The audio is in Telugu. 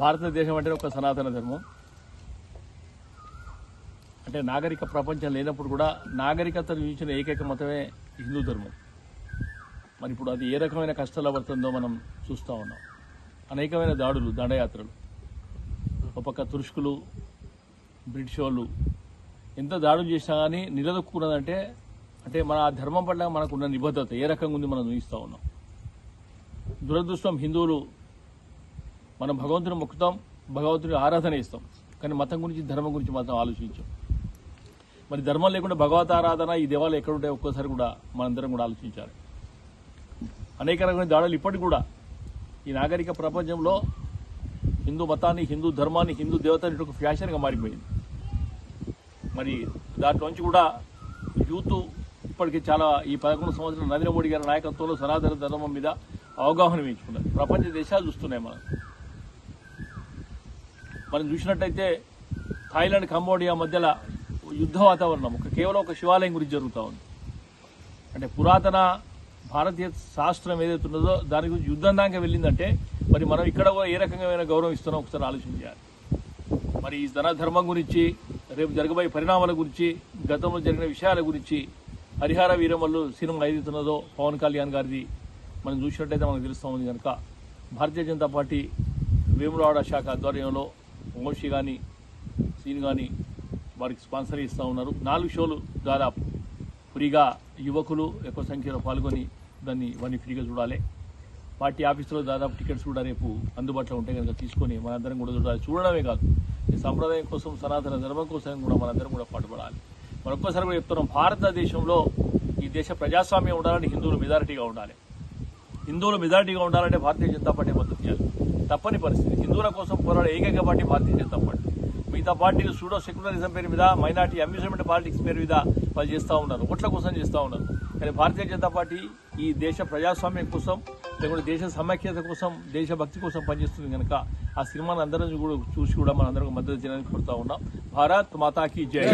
భారతదేశం అంటే ఒక సనాతన ధర్మం. అంటే నాగరిక ప్రపంచం లేనప్పుడు కూడా నాగరికతను చూసిన ఏకైక మతమే హిందూ ధర్మం. మరి ఇప్పుడు అది ఏ రకమైన కష్టాలు పడుతుందో మనం చూస్తూ ఉన్నాం. అనేకమైన దాడులు దండయాత్రలు. ఒక పక్క తురుష్కులు బ్రిటిష్ వాళ్ళు ఎంత దాడులు చేసినా కానీ నిలదొక్కున్నదంటే అంటే మన ఆ ధర్మం పట్ల మనకున్న నిబద్ధత ఏ రకంగా ఉంది మనం చూపిస్తూ ఉన్నాం. దురదృష్టం హిందువులు మనం భగవంతుని మొక్కుతాం భగవంతుని ఆరాధన ఇస్తాం కానీ మతం గురించి ధర్మం గురించి మాత్రం ఆలోచించాం. మరి ధర్మం లేకుండా భగవత్ ఆరాధన ఈ దేవాలయం ఎక్కడ ఉంటాయి ఒక్కోసారి కూడా మనందరం కూడా ఆలోచించాలి. అనేక రకమైన దాడులు ఇప్పటికి కూడా ఈ నాగరిక ప్రపంచంలో హిందూ మతాన్ని హిందూ ధర్మాన్ని హిందూ దేవతని ఒక ఫ్యాషన్గా మారిపోయింది. మరి దాంట్లోంచి కూడా యూత్ ఇప్పటికీ చాలా ఈ పదకొండు సంవత్సరాలు నరేంద్ర మోడీ గారి నాయకత్వంలో సనాతన ధర్మం మీద అవగాహన పెంచుకున్నారు. ప్రపంచ దేశాలు చూస్తున్నాయి మనం. మనం చూసినట్టయితే థాయిలాండ్ కంబోడియా మధ్యలో యుద్ధ వాతావరణం. ఒక కేవలం ఒక శివాలయం గురించి జరుగుతూ ఉంది. అంటే పురాతన భారతీయ శాస్త్రం ఏదైతే ఉన్నదో దాని గురించి యుద్ధం దాకా వెళ్ళిందంటే మరి మనం ఇక్కడ కూడా ఏ రకమైన గౌరవం ఇస్తున్నాం ఒకసారి ఆలోచించాలి మరి ఈ ధన ధర్మం గురించి రేపు జరగబోయే పరిణామాల గురించి గతంలో జరిగిన విషయాల గురించి హరిహర వీరమల్లు సినిమా ఏదైతున్నదో పవన్ కళ్యాణ్ గారిది మనం చూసినట్టయితే మనకు తెలుస్తూ ఉంది కనుక భారతీయ జనతా పార్టీ వేములవాడ శాఖ ఆధ్వర్యంలో వంశీ కానీ సీన్ కానీ వారికి స్పాన్సర్ ఇస్తూ ఉన్నారు. నాలుగు షోలు దాదాపు ఫ్రీగా యువకులు ఎక్కువ సంఖ్యలో పాల్గొని దాన్ని ఇవన్నీ ఫ్రీగా చూడాలి. పార్టీ ఆఫీసులో దాదాపు టికెట్స్ కూడా రేపు అందుబాటులో ఉంటాయి కనుక తీసుకొని మనందరం కూడా చూడాలి. చూడడమే కాదు ఈ సంప్రదాయం కోసం సనాతన ధర్మం కోసం కూడా మనందరం కూడా పాటుపడాలి. మరొక్కసారి కూడా చెప్తున్నాం భారతదేశంలో ఈ దేశ ప్రజాస్వామ్యం ఉండాలని హిందువులు మెజారిటీగా ఉండాలి. హిందువులు మెజారిటీగా ఉండాలంటే భారతీయ జనతా పార్టీ మద్దతు చేయాలి తప్పని పరిస్థితి. హిందువుల కోసం పోరాడే ఏకైక పార్టీ భారతీయ జనతా పార్టీ. మిగతా పార్టీలు సూడో సెక్యులరిజం పేరు మీద మైనార్టీ అమ్యూజ్మెంట్ పాలిటిక్స్ పేరు మీద వాళ్ళు చేస్తూ ఉన్నారు. ఓట్ల కోసం చేస్తూ ఉన్నారు. కానీ భారతీయ జనతా పార్టీ ఈ దేశ ప్రజాస్వామ్యం కోసం లేకుంటే దేశ సమైక్యత కోసం దేశభక్తి కోసం పనిచేస్తుంది కనుక ఆ సినిమాని అందరం కూడా చూసి కూడా మనందరం మద్దతు చేయడానికి కోరుతా ఉన్నాం. భారత్ మాతాకి జై.